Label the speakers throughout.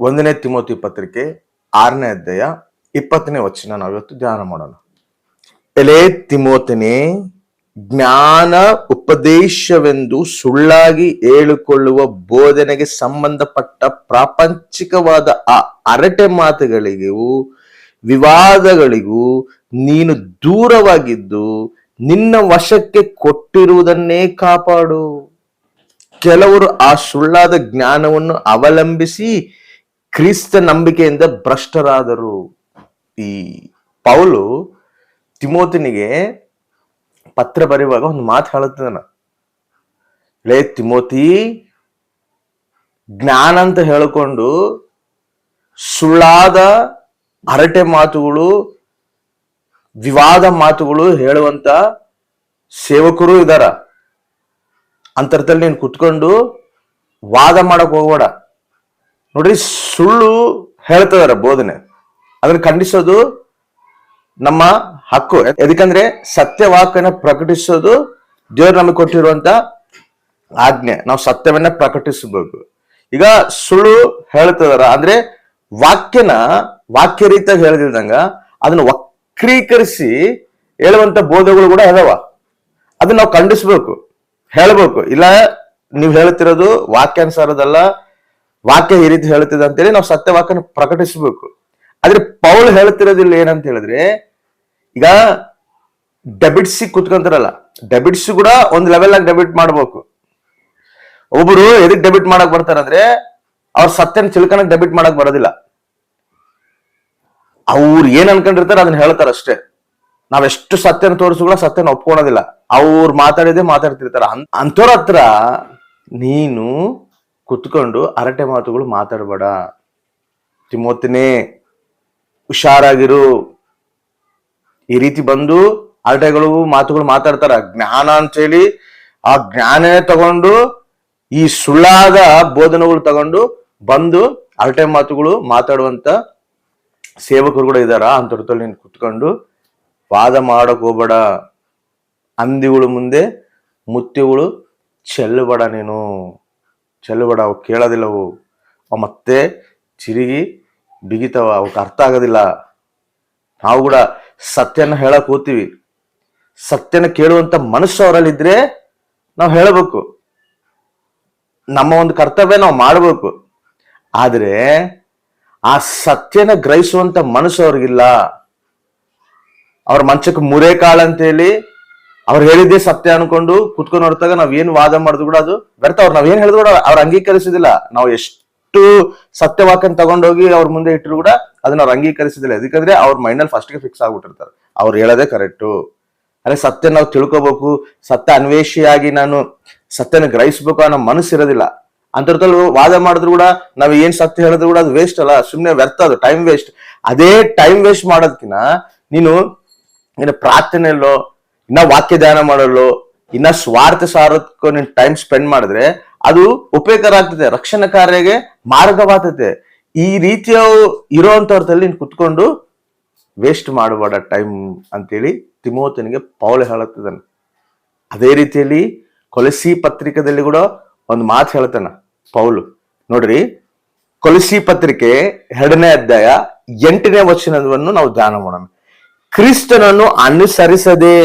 Speaker 1: ಒಂದನೇ ತಿಮೋತಿ ಪತ್ರಿಕೆ, ಆರನೇ ಅಧ್ಯಾಯ, ಇಪ್ಪತ್ತನೇ ವಚನ ನಾವಿವತ್ತು ಧ್ಯಾನ ಮಾಡೋಣ. ಎಲೆ ತಿಮೋತನೇ, ಜ್ಞಾನ ಉಪದೇಶವೆಂದು ಸುಳ್ಳಾಗಿ ಹೇಳಿಕೊಳ್ಳುವ ಬೋಧನೆಗೆ ಸಂಬಂಧಪಟ್ಟ ಪ್ರಾಪಂಚಿಕವಾದ ಆ ಅರಟೆ ಮಾತುಗಳಿಗೂ, ವಿವಾದಗಳಿಗೂ ನೀನು ದೂರವಾಗಿದ್ದು ನಿನ್ನ ವಶಕ್ಕೆ ಕೊಟ್ಟಿರುವುದನ್ನೇ ಕಾಪಾಡು. ಕೆಲವರು ಆ ಸುಳ್ಳಾದ ಜ್ಞಾನವನ್ನು ಅವಲಂಬಿಸಿ ಕ್ರಿಸ್ತ ನಂಬಿಕೆಯಿಂದ ಭ್ರಷ್ಟರಾದರು. ಈ ಪೌಲು ತಿಮೋತಿನಿಗೆ ಪತ್ರ ಬರೆಯುವಾಗ ಒಂದು ಮಾತು ಹೇಳುತ್ತದನ ಲೇ ತಿಮೋತಿ, ಜ್ಞಾನ ಅಂತ ಹೇಳಿಕೊಂಡು ಸುಳ್ಳಾದ ಹರಟೆ ಮಾತುಗಳು, ವಿವಾದ ಮಾತುಗಳು ಹೇಳುವಂತ ಸೇವಕರು ಇದಾರ. ಅಂತರದಲ್ಲಿ ನೀನು ಕುತ್ಕೊಂಡು ವಾದ ಮಾಡಕ್ ಹೋಗ್ಬೇಡ. ನೋಡ್ರಿ ಸುಳ್ಳು ಹೇಳ್ತದಾರ ಬೋಧನೆ. ಅದನ್ನ ಖಂಡಿಸೋದು ನಮ್ಮ ಹಕ್ಕು. ಯಾಕಂದ್ರೆ ಸತ್ಯವಾಕನ ಪ್ರಕಟಿಸೋದು ದೇವ್ರು ನಮಗೆ ಕೊಟ್ಟಿರುವಂತ ಆಜ್ಞೆ. ನಾವು ಸತ್ಯವನ್ನ ಪ್ರಕಟಿಸಬೇಕು. ಈಗ ಸುಳ್ಳು ಹೇಳ್ತದಾರ. ಅಂದ್ರೆ ವಾಕ್ಯನ ವಾಕ್ಯ ರೀತಿಯಾಗಿ ಹೇಳದಿದ್ದಂಗ ಅದನ್ನ ವಕ್ರೀಕರಿಸಿ ಹೇಳುವಂತ ಬೋಧಗಳು ಕೂಡ ಇದಾವ ಅದನ್ನ ನಾವು ಖಂಡಿಸ್ಬೇಕು. ಹೇಳ್ಬೇಕು. ಇಲ್ಲ, ನೀವು ಹೇಳ್ತಿರೋದು ವಾಕ್ಯಾನುಸಾರದಲ್ಲ ವಾಕ್ಯ ಈ ರೀತಿ ಅಂತ ಅಂತೇಳಿ ನಾವು ಸತ್ಯವಾಕ್ಯನ ಪ್ರಕಟಿಸಬೇಕು. ಆದ್ರೆ ಪೌಲ್ ಹೇಳ್ತಿರೋದಿಲ್ಲ ಏನಂತ ಹೇಳಿದ್ರೆ, ಈಗ ಡೆಬಿಟ್ಸಿ ಕುತ್ಕೊಂತಾರಲ್ಲ ಡೆಬಿಟ್ಸ್ ಕೂಡ ಒಂದು ಲೆವೆಲ್ ಆಗಿ ಡೆಬಿಟ್ ಮಾಡ್ಬೇಕು. ಒಬ್ಬರು ಎದಕ್ ಡೆಬಿಟ್ ಮಾಡಕ್ ಬರ್ತಾರಂದ್ರೆ, ಅವ್ರ ಸತ್ಯನ ಚಿಲ್ಕನಕ್ ಡೆಬಿಟ್ ಮಾಡಕ್ ಬರೋದಿಲ್ಲ. ಅವ್ರು ಏನ್ ಅನ್ಕೊಂಡಿರ್ತಾರೆ ಅದನ್ನ ಹೇಳ್ತಾರ ಅಷ್ಟೇ. ನಾವೆಷ್ಟು ಸತ್ಯನ ತೋರಿಸು ಕೂಡ ಸತ್ಯನ ಒಪ್ಕೊಳೋದಿಲ್ಲ ಅವ್ರು ಮಾತಾಡಿದೆ ಮಾತಾಡ್ತಿರ್ತಾರ. ಅಂಥವ್ರ ಹತ್ರ ನೀನು ಕುತ್ಕೊಂಡು ಅರಟೆ ಮಾತುಗಳು ಮಾತಾಡಬೇಡ. ತಿಮ್ಮೊತ್ತಿನೇ ಹುಷಾರಾಗಿರು. ಈ ರೀತಿ ಬಂದು ಹರಟೆಗಳು ಮಾತುಗಳು ಮಾತಾಡ್ತಾರ. ಜ್ಞಾನ ಅಂತೇಳಿ ಆ ಜ್ಞಾನನೇ ತಗೊಂಡು, ಈ ಸುಳ್ಳಾದ ಬೋಧನೆಗಳು ತಗೊಂಡು ಬಂದು ಹರಟೆ ಮಾತುಗಳು ಮಾತಾಡುವಂತ ಸೇವಕರು ಕೂಡ ಇದಾರ ಅಂತವ್ರಲ್ಲಿ ನೀನು ಕುತ್ಕೊಂಡು ವಾದ ಮಾಡಕ್ ಹೋಗ್ಬೇಡ. ಮುಂದೆ ಮುತ್ತಿಗಳು ಚೆಲ್ಲಬೇಡ ನೀನು. ಚೆಲ್ಲಬೇಡ ಅವು ಕೇಳೋದಿಲ್ಲ, ಅವು ಮತ್ತೆ ಚಿರಿಗಿ ಬಿಗಿತಾವ, ಅವಕ್ಕೆ ಅರ್ಥ ಆಗೋದಿಲ್ಲ. ನಾವು ಕೂಡ ಸತ್ಯನ ಹೇಳಕ್ ಹೋಗ್ತೀವಿ. ಸತ್ಯನ ಕೇಳುವಂಥ ಮನಸ್ಸು ಅವರಲ್ಲಿದ್ದರೆ ನಾವು ಹೇಳಬೇಕು. ನಮ್ಮ ಒಂದು ಕರ್ತವ್ಯ ನಾವು ಮಾಡಬೇಕು. ಆದರೆ ಆ ಸತ್ಯನ ಗ್ರಹಿಸುವಂಥ ಮನಸ್ಸು ಅವ್ರಿಗಿಲ್ಲ. ಅವ್ರ ಮಂಚಕ್ಕೆ ಮುರೇ ಕಾಳು ಅಂತೇಳಿ ಅವ್ರು ಹೇಳಿದ್ದೆ ಸತ್ಯ ಅನ್ಕೊಂಡು ಕುತ್ಕೊಂಡು ನೋಡ್ತಾಗ ನಾವ್ ಏನ್ ವಾದ ಮಾಡಿದ್ರು ಕೂಡ ಅದು ವ್ಯರ್ಥ. ಅವ್ರು ನಾವೇನ್ ಹೇಳಿದ್ರು ಕೂಡ ಅವ್ರು ಅಂಗೀಕರಿಸಿದಿಲ್ಲ. ನಾವು ಎಷ್ಟು ಸತ್ಯವಾಕನ್ ತಗೊಂಡೋಗಿ ಅವ್ರ ಮುಂದೆ ಇಟ್ಟರು ಕೂಡ ಅದನ್ನ ಅವ್ರು ಅಂಗೀಕರಿಸಿದಿಲ್ಲ. ಯಾಕಂದ್ರೆ ಅವ್ರ ಮೈಂಡಲ್ಲಿ ಫಸ್ಟ್ಗೆ ಫಿಕ್ಸ್ ಆಗ್ಬಿಟ್ಟಿರ್ತಾರೆ. ಅವ್ರು ಹೇಳೋದೇ ಕರೆಕ್ಟು ಅಂದ್ರೆ ಸತ್ಯ ನಾವು ತಿಳ್ಕೊಬೇಕು. ಸತ್ಯ ಅನ್ವೇಷಿಯಾಗಿ ನಾನು ಸತ್ಯನ ಗ್ರಹಿಸ್ಬೇಕು ಅನ್ನೋ ಮನಸ್ಸು ಇರೋದಿಲ್ಲ ಅಂತರ್ದಲ್ಲಿ ವಾದ ಮಾಡಿದ್ರು ಕೂಡ ನಾವ್ ಏನ್ ಸತ್ಯ ಹೇಳಿದ್ರು ಕೂಡ ಅದು ವೇಸ್ಟ್ ಅಲ್ಲ. ಸುಮ್ಮನೆ ವ್ಯರ್ಥ ಅದು ಟೈಮ್ ವೇಸ್ಟ್ ಅದೇ ಟೈಮ್ ವೇಸ್ಟ್ ಮಾಡೋದಕ್ಕಿಂತ ನೀನು ಏನು ಪ್ರಾರ್ಥನೆಯಲ್ಲೋ ಇನ್ನ ವಾಕ್ಯ ಧ್ಯಾನ ಮಾಡಲು, ಇನ್ನ ಸ್ವಾರ್ಥ ಸಾರಕ್ಕೂ ನೀನ್ ಟೈಮ್ ಸ್ಪೆಂಡ್ ಮಾಡಿದ್ರೆ ಅದು ಉಪಯೋಗಕರ ಆಗ್ತದೆ, ರಕ್ಷಣಾ ಕಾರ್ಯಗೆ ಮಾರ್ಗವಾಗ್ತದೆ. ಈ ರೀತಿಯ ಇರೋಂಥವ್ರದಲ್ಲಿ ನೀನ್ ಕುತ್ಕೊಂಡು ವೇಸ್ಟ್ ಮಾಡಬೇಡ ಟೈಮ್ ಅಂತೇಳಿ ತಿಮೋತನಿಗೆ ಪೌಲ ಹೇಳುತ್ತಿದ್ದಾನೆ. ಅದೇ ರೀತಿಯಲ್ಲಿ ಕೊಲಸಿ ಪತ್ರಿಕೆದಲ್ಲಿ ಕೂಡ ಒಂದು ಮಾತು ಹೇಳ್ತಾನ ಪೌಲು ನೋಡ್ರಿ ಕೊಲಸಿ ಪತ್ರಿಕೆ ಎರಡನೇ ಅಧ್ಯಾಯ ಎಂಟನೇ ವಚನವನ್ನು ನಾವು ಧ್ಯಾನ ಮಾಡೋಣ. ಕ್ರಿಸ್ತನನ್ನು ಅನುಸರಿಸದೆ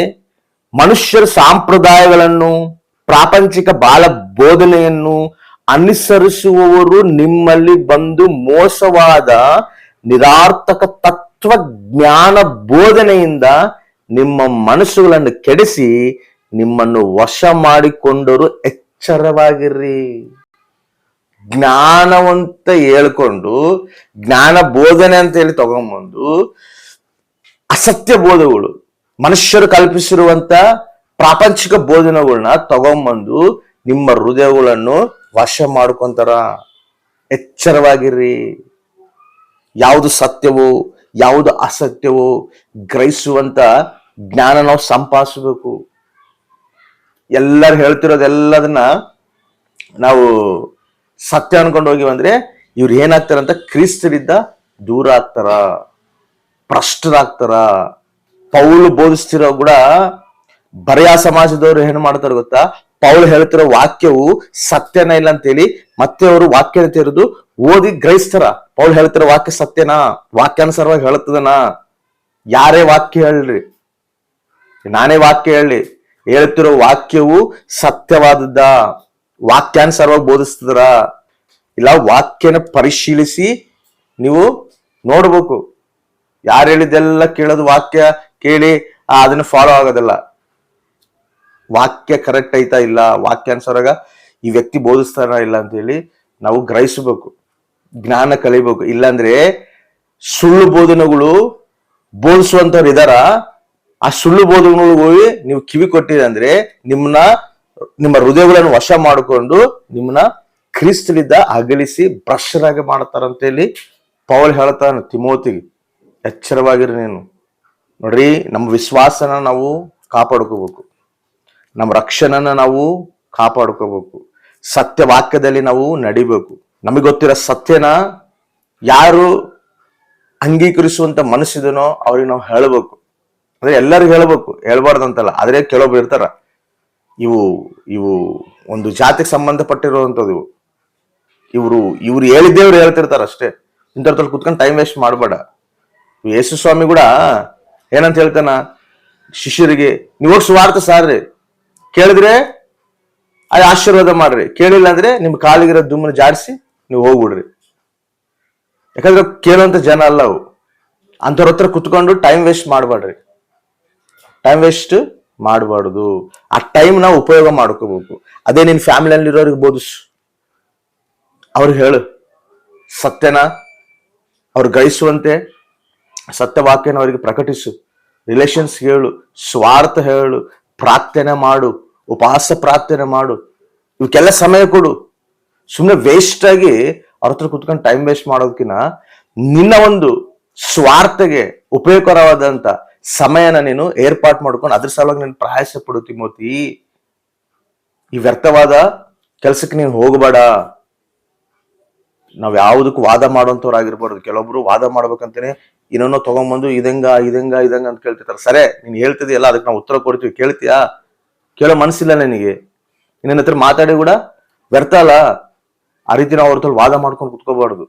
Speaker 1: ಮನುಷ್ಯರ ಸಾಂಪ್ರದಾಯಗಳನ್ನು, ಪ್ರಾಪಂಚಿಕ ಬಾಲ ಬೋಧನೆಯನ್ನು ಅನುಸರಿಸುವವರು ನಿಮ್ಮಲ್ಲಿ ಬಂದು ಮೋಸವಾದ ನಿರಾರ್ಥಕ ತತ್ವ ಜ್ಞಾನ ಬೋಧನೆಯಿಂದ ನಿಮ್ಮ ಮನಸ್ಸುಗಳನ್ನು ಕೆಡಿಸಿ ನಿಮ್ಮನ್ನು ವಶ ಮಾಡಿಕೊಂಡರು ಎಚ್ಚರವಾಗಿರ್ರಿ. ಜ್ಞಾನವಂತ ಹೇಳ್ಕೊಂಡು, ಜ್ಞಾನ ಬೋಧನೆ ಅಂತ ಹೇಳಿ ತಗೊಂಬಂದು ಅಸತ್ಯ ಬೋಧಗಳು. ಮನುಷ್ಯರು ಕಲ್ಪಿಸಿರುವಂತ ಪ್ರಾಪಂಚಿಕ ಬೋಧನೆಗಳನ್ನ ತಗೊಂಬಂದು ನಿಮ್ಮ ಹೃದಯಗಳನ್ನು ವಶ ಮಾಡ್ಕೊಂತಾರ. ಎಚ್ಚರವಾಗಿರ್ರಿ. ಯಾವುದು ಸತ್ಯವೋ, ಯಾವುದು ಅಸತ್ಯವೋ ಗ್ರಹಿಸುವಂತ ಜ್ಞಾನ ನಾವು ಸಂಪಾದಿಸಬೇಕು. ಎಲ್ಲರೂ ಹೇಳ್ತಿರೋದೆಲ್ಲದನ್ನ ನಾವು ಸತ್ಯ ಅನ್ಕೊಂಡು ಹೋಗಿವಂದ್ರೆ ಇವ್ರು ಏನಾಗ್ತಾರಂತ ಕ್ರಿಸ್ತರಿದ್ದ ದೂರ ಆಗ್ತಾರ ಭ್ರಷ್ಟರಾಗ್ತಾರ. ಪೌಲು ಬೋಧಿಸ್ತಿರೋ ಕೂಡ ಬರೆಯ ಸಮಾಜದವರು ಏನ್ ಮಾಡ್ತಾರ ಗೊತ್ತಾ? ಪೌಲ್ ಹೇಳ್ತಿರೋ ವಾಕ್ಯವು ಸತ್ಯನ ಇಲ್ಲ ಅಂತೇಳಿ ಮತ್ತೆ ಅವರು ವಾಕ್ಯ ಇರೋದು ಓದಿ ಗ್ರಹಿಸ್ತಾರ. ಪೌಲ್ ಹೇಳ್ತಿರೋ ವಾಕ್ಯ ಸತ್ಯನಾ? ವಾಕ್ಯಾನುಸಾರವಾಗಿ ಹೇಳ್ತದನಾ ಯಾರೇ ವಾಕ್ಯ ಹೇಳ್ರಿ. ನಾನೇ ವಾಕ್ಯ ಹೇಳಿ ಹೇಳ್ತಿರೋ ವಾಕ್ಯವು ಸತ್ಯವಾದದ್ದ. ವಾಕ್ಯಾನುಸಾರವಾಗಿ ಬೋಧಿಸ್ತದ್ರ. ಇಲ್ಲ, ವಾಕ್ಯನ ಪರಿಶೀಲಿಸಿ ನೀವು ನೋಡ್ಬೇಕು. ಯಾರು ಹೇಳಿದೆಲ್ಲ ಕೇಳೋದು ವಾಕ್ಯ? ಕೇಳಿ ಅದನ್ನ ಫಾಲೋ ಆಗೋದಿಲ್ಲ. ವಾಕ್ಯ ಕರೆಕ್ಟ್ ಐತಾ ಇಲ್ಲ? ವಾಕ್ಯಾನುಸಾರಾಗ ಈ ವ್ಯಕ್ತಿ ಬೋಧಿಸ್ತಾರ ಇಲ್ಲ ಅಂತ ಹೇಳಿ ನಾವು ಗ್ರಹಿಸಬೇಕು. ಜ್ಞಾನ ಕಲಿಬೇಕು. ಇಲ್ಲಾಂದ್ರೆ ಸುಳ್ಳು ಬೋಧನೆಗಳು ಬೋಧಿಸುವಂತವ್ರು ಇದಾರ. ಆ ಸುಳ್ಳು ಬೋಧನೆಗಳು ಹೋಗಿ ನೀವು ಕಿವಿ ಕೊಟ್ಟಿದೆ ಅಂದ್ರೆ ನಿಮ್ಮನ್ನ ನಿಮ್ಮ ಹೃದಯಗಳನ್ನು ವಶ ಮಾಡಿಕೊಂಡು ನಿಮ್ಮನ್ನ ಕ್ರಿಸ್ತಲಿದ್ದ ಅಗಲಿಸಿ ಭ್ರಷ್ಟರಾಗಿ ಮಾಡ್ತಾರಂತೇಳಿ ಪೌಲ್ ಹೇಳ್ತಾನೆ ತಿಮೋತಿಗೆ, ಎಚ್ಚರವಾಗಿರು ನೀನು. ನೋಡ್ರಿ, ನಮ್ಮ ವಿಶ್ವಾಸನ ನಾವು ಕಾಪಾಡ್ಕೋಬೇಕು. ನಮ್ಮ ರಕ್ಷಣನ ನಾವು ಕಾಪಾಡ್ಕೋಬೇಕು. ಸತ್ಯ ವಾಕ್ಯದಲ್ಲಿ ನಾವು ನಡಿಬೇಕು. ನಮಗೆ ಗೊತ್ತಿರೋ ಸತ್ಯನ ಯಾರು ಅಂಗೀಕರಿಸುವಂತ ಮನಸ್ಸಿದನೋ ಅವ್ರಿಗೆ ನಾವು ಹೇಳಬೇಕು. ಅಂದ್ರೆ ಎಲ್ಲರಿಗೂ ಹೇಳಬೇಕು. ಹೇಳ್ಬಾರ್ದು ಅಂತಲ್ಲ ಆದ್ರೆ ಕೆಲವೊಬ್ರು ಇರ್ತಾರ. ಇವು ಇವು ಒಂದು ಜಾತಿಗೆ ಸಂಬಂಧಪಟ್ಟಿರುವಂಥದ್ದು ಇವು. ಇವರು, ಇವ್ರು ಹೇಳಿದ್ದೇವ್ರು ಹೇಳ್ತಿರ್ತಾರ ಅಷ್ಟೇ ಇಂಥವ್ರಲ್ಲಿ ಕುತ್ಕೊಂಡು ಟೈಮ್ ವೇಸ್ಟ್ ಮಾಡಬೇಡ. ಯೇಸು ಸ್ವಾಮಿ ಕೂಡ ಏನಂತ ಹೇಳ್ತಾನ? ಶಿಷ್ಯರಿಗೆ ನೀವು ಸ್ವಾರ್ಥ ಸಾರ್ರಿ. ಕೇಳಿದ್ರೆ ಅದು ಆಶೀರ್ವಾದ ಮಾಡ್ರಿ. ಕೇಳಿಲ್ಲ ಅಂದ್ರೆ ನಿಮ್ ಕಾಲಿಗಿರೋ ದುಮ್ಮನ ಜಾಡಿಸಿ ನೀವು ಹೋಗ್ಬಿಡ್ರಿ. ಯಾಕಂದ್ರೆ ಕೇಳುವಂತ ಜನ ಅಲ್ಲ ಅವು. ಅಂಥವ್ರ ಹತ್ರ ಕುತ್ಕೊಂಡು ಟೈಮ್ ವೇಸ್ಟ್ ಮಾಡಬೇಡ್ರಿ ಟೈಮ್ ವೇಸ್ಟ್ ಮಾಡಬಾರ್ದು. ಆ ಟೈಮ್ ನಾವು ಉಪಯೋಗ ಮಾಡ್ಕೋಬೇಕು. ಅದೇ ನಿನ್ ಫ್ಯಾಮಿಲಿಯಲ್ಲಿ ಇರೋರಿಗೆ ಬೋಧಿಸು ಅವ್ರಿಗೆ ಹೇಳು. ಸತ್ಯನ ಅವ್ರು ಗಳಿಸುವಂತೆ ಸತ್ಯವಾಕ್ಯನ ಅವರಿಗೆ ಪ್ರಕಟಿಸು. ರಿಲೇಷನ್ಸ್ ಹೇಳು, ಸ್ವಾರ್ಥ ಹೇಳು, ಪ್ರಾರ್ಥನೆ ಮಾಡು, ಉಪವಾಸ ಪ್ರಾರ್ಥನೆ ಮಾಡು, ಇವಕ್ಕೆಲ್ಲ ಸಮಯ ಕೊಡು. ಸುಮ್ಮನೆ ವೇಸ್ಟ್ ಆಗಿ ಅವ್ರ ಹತ್ರ ಕುತ್ಕೊಂಡು ಟೈಮ್ ವೇಸ್ಟ್ ಮಾಡೋದಕ್ಕಿಂತ ನಿನ್ನ ಒಂದು ಸ್ವಾರ್ಥಗೆ ಉಪಯೋಗಕರವಾದಂತ ಸಮಯನ ನೀನು ಏರ್ಪಾಟ್ ಮಾಡ್ಕೊಂಡು ಅದ್ರ ಸಲುವಾಗಿ ನೀನು ಪ್ರಯಾಸ ಪಡು ತಿಮೋತಿ ಈ ವ್ಯರ್ಥವಾದ ಕೆಲ್ಸಕ್ಕೆ ನೀನು ಹೋಗಬೇಡ. ನಾವ್ ಯಾವುದಕ್ಕೂ ವಾದ ಮಾಡುವಂತವ್ರಾಗಿರ್ಬಾರ್ದು. ಕೆಲವೊಬ್ರು ವಾದ ಮಾಡ್ಬೇಕಂತಾನೆ ಇನ್ನೊಂದು ತಗೊಂಬಂದು ಇದಂಗ ಇದಂಗ ಇದಂಗ ಅಂತ ಕೇಳ್ತಿರ್ತಾರೆ. ಸರಿ, ನೀನು ಹೇಳ್ತಿದ್ಯಲ್ಲ, ಅದಕ್ಕೆ ನಾವು ಉತ್ತರ ಕೊಡ್ತೀವಿ. ಕೇಳ್ತೀಯಾ? ಕೇಳೋ ಮನಸ್ಸಿಲ್ಲ ನನಗೆ. ನಿನ್ನ ಹತ್ರ ಮಾತಾಡಿ ಕೂಡ ವ್ಯರ್ಥ ಅಲ್ಲ. ಆ ರೀತಿ ನಾವು ಅವ್ರ ವಾದ ಮಾಡ್ಕೊಂಡು ಕುತ್ಕೋಬಾರ್ದು.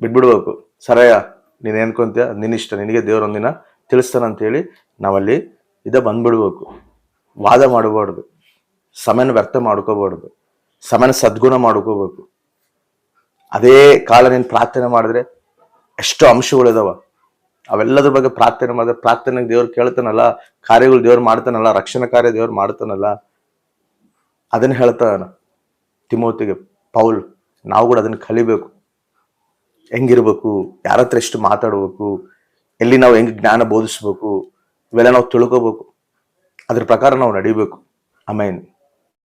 Speaker 1: ಬಿಟ್ಬಿಡ್ಬೇಕು. ಸರಯ್ಯ ನೀನ್ ಏನ್ಕೊಂತೀಯ ನಿನ್ನಿಷ್ಟ ನಿನಗೆ ದೇವರೊಂದಿನ ತಿಳಿಸ್ತಾನಂತ ಹೇಳಿ ನಾವಲ್ಲಿ ಇದ ಬಂದ್ಬಿಡ್ಬೇಕು. ವಾದ ಮಾಡಬಾರ್ದು. ಸಮಯನ ವ್ಯರ್ಥ ಮಾಡ್ಕೋಬಾರ್ದು. ಸಮಯನ ಸದ್ಗುಣ ಮಾಡ್ಕೋಬೇಕು. ಅದೇ ಕಾಲ ನೀನು ಪ್ರಾರ್ಥನೆ ಮಾಡಿದ್ರೆ ಎಷ್ಟು ಅಂಶಗಳಿದಾವ ಅವೆಲ್ಲದ್ರ ಬಗ್ಗೆ ಪ್ರಾರ್ಥನೆ ಮಾಡಿದ್ರೆ ಪ್ರಾರ್ಥನೆಗೆ ದೇವ್ರು ಕೇಳ್ತಾನಲ್ಲ, ಕಾರ್ಯಗಳು ದೇವ್ರು ಮಾಡ್ತಾನಲ್ಲ, ರಕ್ಷಣಾ ಕಾರ್ಯ ದೇವ್ರು ಮಾಡ್ತಾನಲ್ಲ. ಅದನ್ನ ಹೇಳ್ತಾನ ತಿಮೋತಿಗೆ ಪೌಲ್, ನಾವು ಕೂಡ ಅದನ್ನ ಕಲಿಬೇಕು. ಹೆಂಗಿರ್ಬೇಕು, ಯಾರ ಹತ್ರ ಎಷ್ಟು ಮಾತಾಡ್ಬೇಕು, ಎಲ್ಲಿ ನಾವು ಹೆಂಗ್ ಜ್ಞಾನ ಬೋಧಿಸ್ಬೇಕು, ಇವೆಲ್ಲ ನಾವು ತಿಳ್ಕೋಬೇಕು. ಅದ್ರ ಪ್ರಕಾರ ನಾವು ನಡಿಬೇಕು. ಆಮೇನ್.